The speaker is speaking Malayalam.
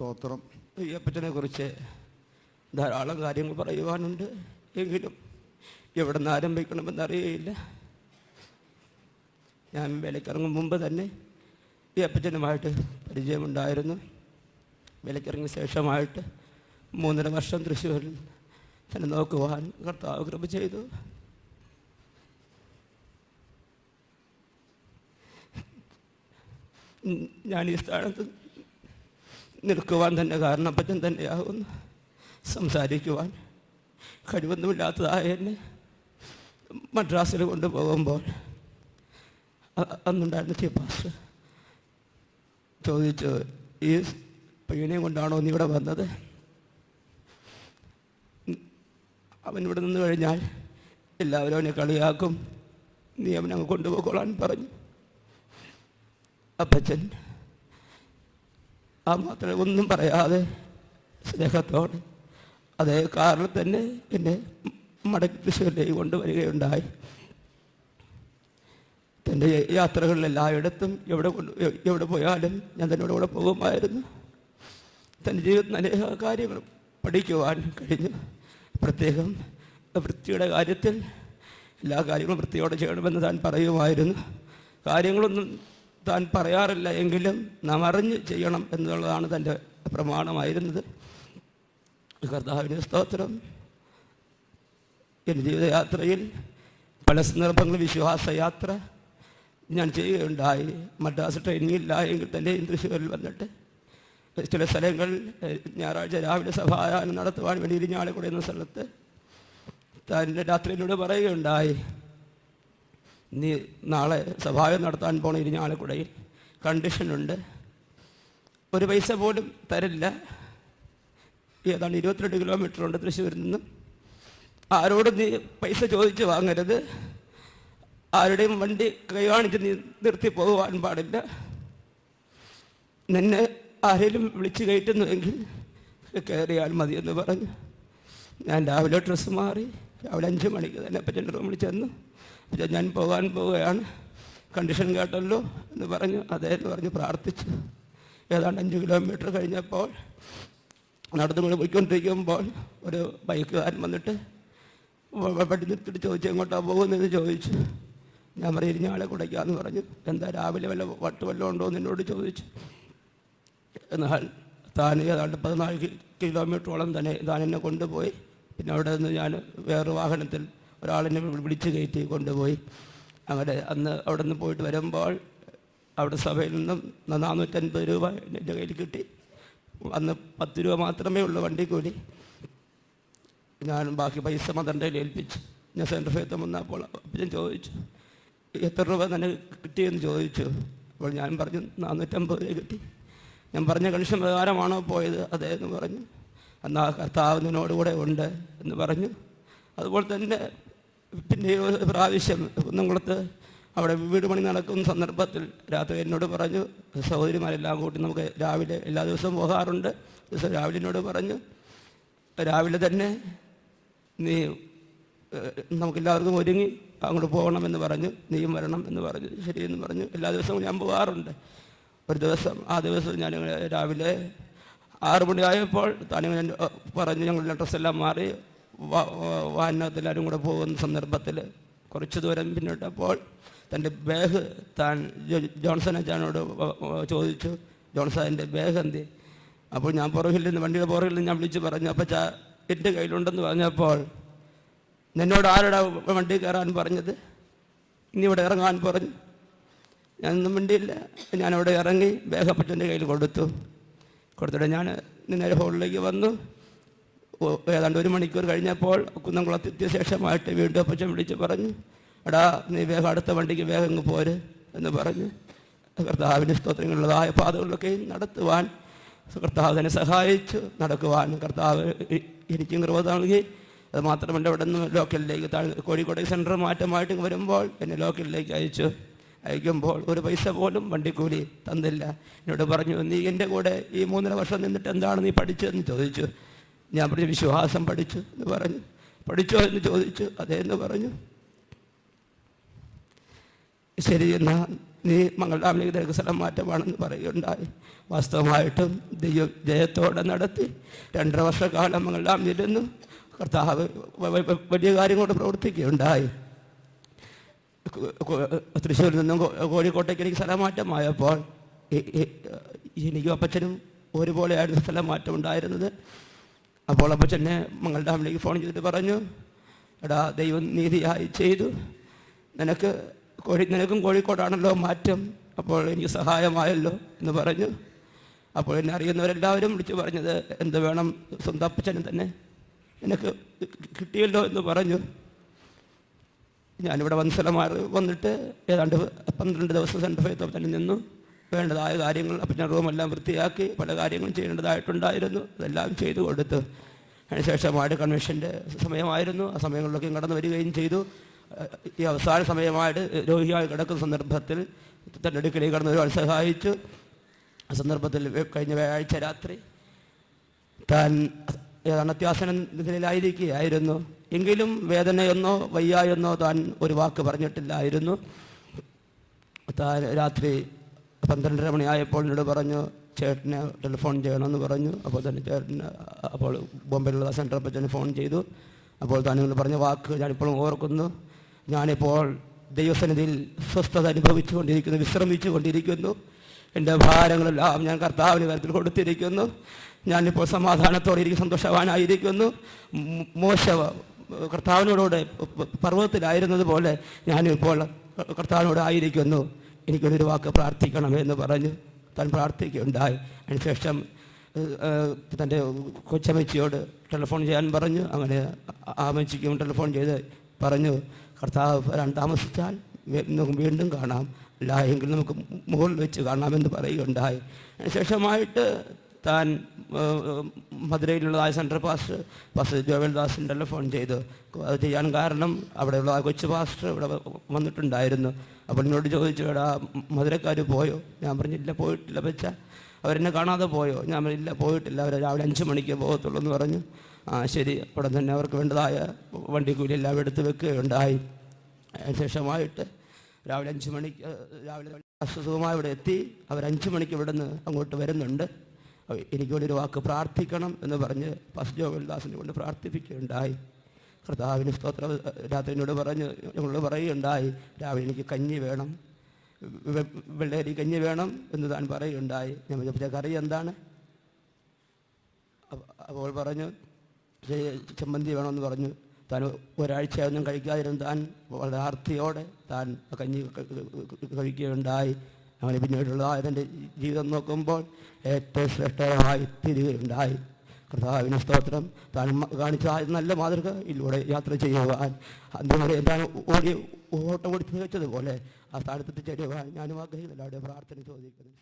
സ്തോത്രം. അയ്യപ്പച്ചനെ കുറിച്ച് ധാരാളം കാര്യങ്ങൾ പറയുവാനുണ്ട്. എങ്കിലും എവിടെ നിന്ന് ആരംഭിക്കണമെന്നറിയയില്ല. ഞാൻ വിലക്കിറങ്ങും മുമ്പ് തന്നെ ഈ അപ്പച്ചനുമായിട്ട് പരിചയമുണ്ടായിരുന്നു. വിലക്കിറങ്ങിയ ശേഷമായിട്ട് മൂന്നര വർഷം തൃശ്ശൂരിൽ തന്നെ നോക്കുവാൻ കർത്താവ് കൃപ ചെയ്തു. ഞാൻ ഈ സ്ഥാനത്ത് നിൽക്കുവാൻ തന്നെ കാരണം അപ്പച്ചൻ തന്നെയാകുന്നു സംസാരിക്കുവാൻ കഴിവൊന്നുമില്ലാത്തതായ എന്നെ മദ്രാസിൽ കൊണ്ടുപോകുമ്പോൾ അന്നുണ്ടായിരുന്ന ചീഫ് പാസ്റ്റർ ചോദിച്ചു ഈ പയ്യനെയും കൊണ്ടാണോ നീ ഇവിടെ വന്നത്? അവൻ ഇവിടെ നിന്ന് കഴിഞ്ഞാൽ എല്ലാവരും അവനെ കളിയാക്കും. നീ അവനങ്ങ് കൊണ്ടുപോയിക്കൊള്ളാൻ പറഞ്ഞു. അപ്പച്ചൻ ആ മാത്രം ഒന്നും പറയാതെ സ്നേഹത്തോടെ അതേ കാറിൽ തന്നെ എന്നെ മടക്കി തൃശ്ശൂരിലേക്ക് കൊണ്ടുവരികയുണ്ടായി. തന്റെ യാത്രകളിൽ എല്ലായിടത്തും എവിടെ കൊണ്ട് എവിടെ പോയാലും ഞാൻ തന്നോട് കൂടെ പോകുമായിരുന്നു. തന്റെ ജീവിതത്തിൽ അനേക കാര്യങ്ങൾ പഠിക്കുവാൻ കഴിഞ്ഞു. പ്രത്യേകം വൃത്തിയുടെ കാര്യത്തിൽ എല്ലാ കാര്യങ്ങളും വൃത്തിയോടെ ചെയ്യണമെന്ന് താൻ പറയുമായിരുന്നു. കാര്യങ്ങളൊന്നും താൻ പറയാറില്ല എങ്കിലും നാം അറിഞ്ഞ് ചെയ്യണം എന്നുള്ളതാണ് തന്റെ പ്രമാണമായിരുന്നത്. കർത്താവിന് സ്തോത്രം. എന്റെ ജീവിതയാത്രയിൽ പല സന്ദർഭങ്ങളിൽ വിശ്വാസയാത്ര ഞാൻ ചെയ്യുകയുണ്ടായി. മദ്രാസ് ട്രെയിനിങ് ഇല്ല എങ്കിൽ തന്നെ തൃശ്ശൂരിൽ വന്നിട്ട് ചില സ്ഥലങ്ങളിൽ ഏഹ്, ഞായറാഴ്ച രാവിലെ സഭായാനം നടത്തുവാൻ വേണ്ടി ഇരിഞ്ഞാലക്കുട എന്ന സ്ഥലത്ത് താൻ രാത്രിയിലൂടെ പറയുകയുണ്ടായി. നീ നാളെ സഭായം നടത്താൻ പോണ ഇരിഞ്ഞാലക്കുടയിൽ കണ്ടീഷനുണ്ട് ഒരു പൈസ പോലും തരില്ല. ഏതാണ് ഇരുപത്തിരണ്ട് കിലോമീറ്റർ ഉണ്ട് തൃശ്ശൂരിൽ നിന്നും. ആരോടും നീ പൈസ ചോദിച്ച് വാങ്ങരുത്. ആരുടെയും വണ്ടി കൈ കാണിച്ച് നീ നിർത്തി പോകുവാൻ പാടില്ല. നിന്നെ ആരെങ്കിലും വിളിച്ചു കയറ്റുന്നുവെങ്കിൽ കയറിയാൽ മതിയെന്ന് പറഞ്ഞു ഞാൻ രാവിലെ ഡ്രസ്സ് മാറി രാവിലെ അഞ്ച് മണിക്ക് തന്നെ അപ്പച്ചന്റെ റൂമിൽ ചെന്നു. അപ്പച്ചൻ ഞാൻ പോകാൻ പോവുകയാണ്. കണ്ടീഷൻ കേട്ടല്ലോ എന്ന് പറഞ്ഞു. അതേ എന്ന് പറഞ്ഞ് പ്രാർത്ഥിച്ചു. ഏതാണ്ട് അഞ്ച് കിലോമീറ്റർ കഴിഞ്ഞപ്പോൾ നടന്നുകൊണ്ട് പോയിക്കൊണ്ടിരിക്കുമ്പോൾ ഒരു ബൈക്കുകാരൻ വന്നിട്ട് വണ്ടി നിർത്തിയിട്ട് ചോദിച്ചു എങ്ങോട്ടാണ് പോകുന്നതെന്ന് ചോദിച്ചു. ഞാൻ പറയും ഇരിഞ്ഞാളെ കുടയ്ക്കാന്ന് പറഞ്ഞു. എന്താ രാവിലെ വല്ല വട്ട് വല്ലതും ഉണ്ടോ എന്ന് എന്നോട് ചോദിച്ചു. എന്നാൽ താൻ ഏതാണ്ട് പതിനാല് കിലോമീറ്ററോളം തന്നെ താൻ എന്നെ കൊണ്ടുപോയി. പിന്നെ അവിടെ നിന്ന് ഞാൻ വേറെ വാഹനത്തിൽ ഒരാളിനെ വിളിച്ച് കയറ്റി കൊണ്ടുപോയി. അങ്ങനെ അന്ന് അവിടെ നിന്ന് പോയിട്ട് വരുമ്പോൾ അവിടെ സഭയിൽ നിന്നും നാനൂറ്റൻപത് രൂപ എന്റെ കയ്യിൽ കിട്ടി. അന്ന് പത്ത് രൂപ മാത്രമേ ഉള്ളൂ വണ്ടി കൂടി ഞാൻ ബാക്കി പൈസ മദറിന്റെ കയ്യിൽ ഏൽപ്പിച്ചു. ഞാൻ സെന്റർ ഫേത്ത് വന്നപ്പോൾ ഞാൻ ചോദിച്ചു എത്ര രൂപ തന്നെ കിട്ടിയെന്ന് ചോദിച്ചു? അപ്പോൾ ഞാൻ പറഞ്ഞു നാനൂറ്റമ്പത് രൂപ കിട്ടി. ഞാൻ പറഞ്ഞ കണിഷൻ പ്രകാരമാണോ പോയത്? അതേ എന്ന് പറഞ്ഞു ആ കർത്താവ് നിന്നോടുകൂടെ ഉണ്ട് എന്ന് പറഞ്ഞു. അതുപോലെ തന്നെ പിന്നെ ഒരു പ്രാവശ്യം കുന്നംകുളത്ത് അവിടെ വീട് പണി നടക്കുന്ന സന്ദർഭത്തിൽ രാത്രി എന്നോട് പറഞ്ഞു സഹോദരിമാരെല്ലാം കൂട്ടി നമുക്ക് രാവിലെ എല്ലാ ദിവസവും പോകാറുണ്ട്. ദിവസം രാവിലെ എന്നോട് പറഞ്ഞു രാവിലെ തന്നെ നീ നമുക്കെല്ലാവർക്കും ഒരുങ്ങി അങ്ങോട്ട് പോകണമെന്ന് പറഞ്ഞു നീയും വരണം എന്ന് പറഞ്ഞു ശരിയെന്ന് പറഞ്ഞു. എല്ലാ ദിവസവും ഞാൻ പോകാറുണ്ട്. ഒരു ദിവസം ആ ദിവസം ഞാൻ രാവിലെ ആറു മണിയായപ്പോൾ ഞാൻ പറഞ്ഞു ഞങ്ങളുടെ ഡ്രസ്സെല്ലാം മാറി വാ- വാ- വാഹനത്തിൽ എല്ലാവരും കൂടെ പോകുന്ന സന്ദർഭത്തിൽ കുറച്ച് ദൂരം പിന്നിട്ടപ്പോൾ തന്റെ ബാഗ് താൻ ജോൺസൺ അച്ഛനോട് ചോദിച്ചു. ജോൺസൺ എന്റെ ബാഗ് എന്തി? അപ്പോൾ ഞാൻ പുറകിൽ നിന്ന് വണ്ടിയുടെ പുറകിൽ നിന്ന് ഞാൻ വിളിച്ച് പറഞ്ഞു അപ്പം ചാ എന്റെ കയ്യിലുണ്ടെന്ന് പറഞ്ഞപ്പോൾ നിന്നോട് ആരുടെ വണ്ടി കയറാൻ പറഞ്ഞത്? ഇനി ഇവിടെ ഇറങ്ങാൻ പറഞ്ഞു. ഞാനൊന്നും വണ്ടിയില്ല ഞാനവിടെ ഇറങ്ങി ബാഗപ്പച്ചന്റെ കയ്യിൽ കൊടുത്തു. കൊടുത്തിട്ട് ഞാൻ നേരെ ഹോളിലേക്ക് വന്നു. ഏതാണ്ട് ഒരു മണിക്കൂർ കഴിഞ്ഞപ്പോൾ കുന്നംകുളത്ത് എത്തിയ ശേഷമായിട്ട് വീണ്ടും അപ്പച്ചൻ വിളിച്ച് പറഞ്ഞു എടാ നീ വേഗം അടുത്ത വണ്ടിക്ക് വേഗം പോര് എന്ന് പറഞ്ഞ്. കർത്താവിന്റെ സ്തോത്രങ്ങളുള്ളതായ പാതകളിലൊക്കെ നടത്തുവാൻ കർത്താവ് തന്നെ സഹായിച്ചു നടക്കുവാൻ കർത്താവ് എനിക്കും കൃപ നൽകി. അത് മാത്രമല്ല ഇവിടെ നിന്ന് ലോക്കലിലേക്ക് താഴെ കോഴിക്കോട് സെന്റർ മാറ്റമായിട്ട് വരുമ്പോൾ എന്നെ ലോക്കലിലേക്ക് അയച്ചു. അയക്കുമ്പോൾ ഒരു പൈസ പോലും വണ്ടിക്കൂലി തന്നില്ല. എന്നോട് പറഞ്ഞു നീ എന്റെ കൂടെ ഈ മൂന്നര വർഷം നിന്നിട്ട് എന്താണ് നീ പഠിച്ചതെന്ന് ചോദിച്ചു. ഞാൻ പറഞ്ഞു വിശ്വാസം പഠിച്ചു എന്ന് പറഞ്ഞു. പഠിച്ചോ എന്ന് ചോദിച്ചു അതേന്ന് പറഞ്ഞു. ശരി എന്നാൽ നീ മംഗളാമിലേക്ക് സ്ഥലം മാറ്റമാണെന്ന് പറയുകയുണ്ടായി. വാസ്തവമായിട്ടും ദൈവം ജയത്തോടെ നടത്തി. രണ്ടര വർഷക്കാലം മംഗളാമിലിരുന്നു കർത്താവ് വലിയ കാര്യങ്ങളോട് പ്രവർത്തിക്കുകയുണ്ടായി. തൃശ്ശൂരിൽ നിന്നും കോഴിക്കോട്ടേക്ക് എനിക്ക് സ്ഥലമാറ്റമായപ്പോൾ എനിക്കും അപ്പച്ചനും ഒരുപോലെയായിരുന്നു സ്ഥലമാറ്റം ഉണ്ടായിരുന്നത് അപ്പോൾ അപ്പച്ചനെ മംഗൾ ഡാമിലേക്ക് ഫോൺ ചെയ്തിട്ട് പറഞ്ഞു എടാ ദൈവം നീതിയായി ചെയ്തു. നിനക്ക് കോഴി നിനക്കും കോഴിക്കോടാണല്ലോ മാറ്റം. അപ്പോൾ എനിക്ക് സഹായമായല്ലോ എന്ന് പറഞ്ഞു. അപ്പോൾ എന്നെ അറിയുന്നവരെല്ലാവരും വിളിച്ചു പറഞ്ഞത് എന്ത് വേണം സ്വന്തം അപ്പച്ചനും തന്നെ. നിനക്ക് കിട്ടിയല്ലോ എന്ന് പറഞ്ഞു. ഞാനിവിടെ വൻസലമാർ വന്നിട്ട് ഏതാണ്ട് പന്ത്രണ്ട് ദിവസം സെന്റർ ഫൈത്ത് തന്നെ നിന്നു വേണ്ടതായ കാര്യങ്ങൾ അപ്പം റൂമെല്ലാം വൃത്തിയാക്കി പല കാര്യങ്ങളും ചെയ്യേണ്ടതായിട്ടുണ്ടായിരുന്നു. അതെല്ലാം ചെയ്തു കൊടുത്തു വാർഡ് കൺവെൻഷന്റെ സമയമായിരുന്നു. ആ സമയങ്ങളിലൊക്കെ കടന്നു വരികയും ചെയ്തു. ഈ അവസാന സമയമായിട്ട് രോഗിയായി കിടക്കുന്ന സന്ദർഭത്തിൽ തന്റെ അടുക്കലേക്ക് കടന്നു ഒരാൾ സഹായിച്ചു. ആ സന്ദർഭത്തിൽ കഴിഞ്ഞ വ്യാഴാഴ്ച രാത്രി താൻ ഏതാണ് അത്യാസന നിലയിലായിരിക്കുകയായിരുന്നു. എങ്കിലും വേദനയെന്നോ വയ്യായെന്നോ താൻ ഒരു വാക്ക് പറഞ്ഞിട്ടില്ലായിരുന്നു. താൻ രാത്രി പന്ത്രണ്ടര മണിയായപ്പോൾ എന്നോട് പറഞ്ഞു ചേട്ടനെ ടെലിഫോൺ ചെയ്യണമെന്ന് പറഞ്ഞു. അപ്പോൾ തന്നെ ചേട്ടന് അപ്പോൾ ബോംബെയിലുള്ള സെൻട്രൽ പച്ചന് ഫോൺ ചെയ്തു. അപ്പോൾ താൻ നിങ്ങൾ പറഞ്ഞ വാക്ക് ഞാനിപ്പോഴും ഓർക്കുന്നു. ഞാനിപ്പോൾ ദൈവസന്നിധിയിൽ സ്വസ്ഥത അനുഭവിച്ചു കൊണ്ടിരിക്കുന്നു വിശ്രമിച്ചു കൊണ്ടിരിക്കുന്നു എന്റെ ഭാരങ്ങളെല്ലാം ഞാൻ കർത്താവിന് കാര്യത്തിൽ കൊടുത്തിരിക്കുന്നു. ഞാനിപ്പോൾ സമാധാനത്തോടെ ഇരിക്കും സന്തോഷവാനായിരിക്കുന്നു. മോശ കർത്താവിനോടുകൂടെ പർവതത്തിലായിരുന്നത് പോലെ ഇപ്പോൾ കർത്താവിനോട് ആയിരിക്കുന്നു. എനിക്കൊരു വാക്ക് പ്രാർത്ഥിക്കണമെന്ന് പറഞ്ഞ് താൻ പ്രാർത്ഥിക്കുകയുണ്ടായി. അതിനുശേഷം തന്റെ കൊച്ചമ്മച്ചിയോട് ടെലിഫോൺ ചെയ്യാൻ പറഞ്ഞു. അങ്ങനെ ആ- ആ അമ്മച്ചിക്കും ടെലിഫോൺ ചെയ്ത് പറഞ്ഞു കർത്താവ് വരാൻ താമസിച്ചാൽ വീണ്ടും കാണാം. അല്ല എങ്കിൽ നമുക്ക് മുകളിൽ വെച്ച് കാണാമെന്ന് പറയുകയുണ്ടായി. അതിനുശേഷമായിട്ട് താൻ മധുരയിലുള്ളതായ സെൻട്രൽ പാസ്റ്റർ പാസ്റ്റർ ജോവൽ ദാസിന് ഫോൺ ചെയ്തു. അത് ചെയ്യാൻ കാരണം അവിടെയുള്ള ആ കൊച്ചു പാസ്റ്റർ ഇവിടെ വന്നിട്ടുണ്ടായിരുന്നു. അപ്പോൾ എന്നോട് ചോദിച്ചു എടാ മധുരക്കാർ പോയോ? ഞാൻ പറഞ്ഞില്ല പോയിട്ടില്ല വെച്ച അവരെന്നെ കാണാതെ പോയോ? ഞാൻ പറഞ്ഞില്ല പോയിട്ടില്ല. അവർ രാവിലെ അഞ്ച് മണിക്ക് പോകത്തുള്ളൂ എന്ന് പറഞ്ഞു. ആ ശരി. ഉടൻ തന്നെ അവർക്ക് വേണ്ടതായ വണ്ടിക്കൂലി എല്ലാം എടുത്ത് വെക്കുകയുണ്ടായി. അതിനുശേഷമായിട്ട് രാവിലെ അഞ്ച് മണിക്ക് രാവിലെ അസുഖമായി ഇവിടെ എത്തി. അവർ അഞ്ച് മണിക്ക് ഇവിടെ നിന്ന് അങ്ങോട്ട് വരുന്നുണ്ട്. അവ- എനിക്ക് വേണ്ടി ഒരു വാക്ക് പ്രാർത്ഥിക്കണം എന്ന് പറഞ്ഞ് ഫസ്റ്റ് ജോഗൽദാസിനെ കൊണ്ട് പ്രാർത്ഥിപ്പിക്കുകയുണ്ടായി. കർത്താവിന് സ്തോത്ര രാത്രിനോട് പറഞ്ഞ് ഞങ്ങളോട് പറയുകയുണ്ടായി രാവിലെ എനിക്ക് കഞ്ഞി വേണം വെള്ളരി കഞ്ഞി വേണം എന്ന് താൻ പറയുകയുണ്ടായി. ഞാൻ ചോദിച്ച കറി എന്താണ്? അപ്പോൾ പറഞ്ഞു "ചെ- ചമ്മന്തി വേണമെന്ന് പറഞ്ഞു. താൻ ഒരാഴ്ചയൊന്നും കഴിക്കാതിരുന്ന് താൻ വളരെ ആർത്തിയോടെ താൻ കഞ്ഞി കഴിക്കുകയുണ്ടായി. അങ്ങനെ പിന്നീടുള്ള അവന്റെ ജീവിതം നോക്കുമ്പോൾ ഏറ്റവും ശ്രേഷ്ഠമായി തിരികെയുണ്ടായി കർത്താവിന് സ്തോത്രം. താൻ കാണിച്ച നല്ല മാതൃക ഇതിലൂടെ യാത്ര ചെയ്യുവാൻ. അതിലൂടെ എന്താണ് ഓടി ഓട്ടം ഓടിച്ചു വെച്ചതുപോലെ ആ സ്ഥാനത്തെത്തിച്ചേരുവാൻ ഞാനും ആഗ്രഹിക്കുന്നില്ല അവിടെ പ്രാർത്ഥന ചോദിക്കുന്നു.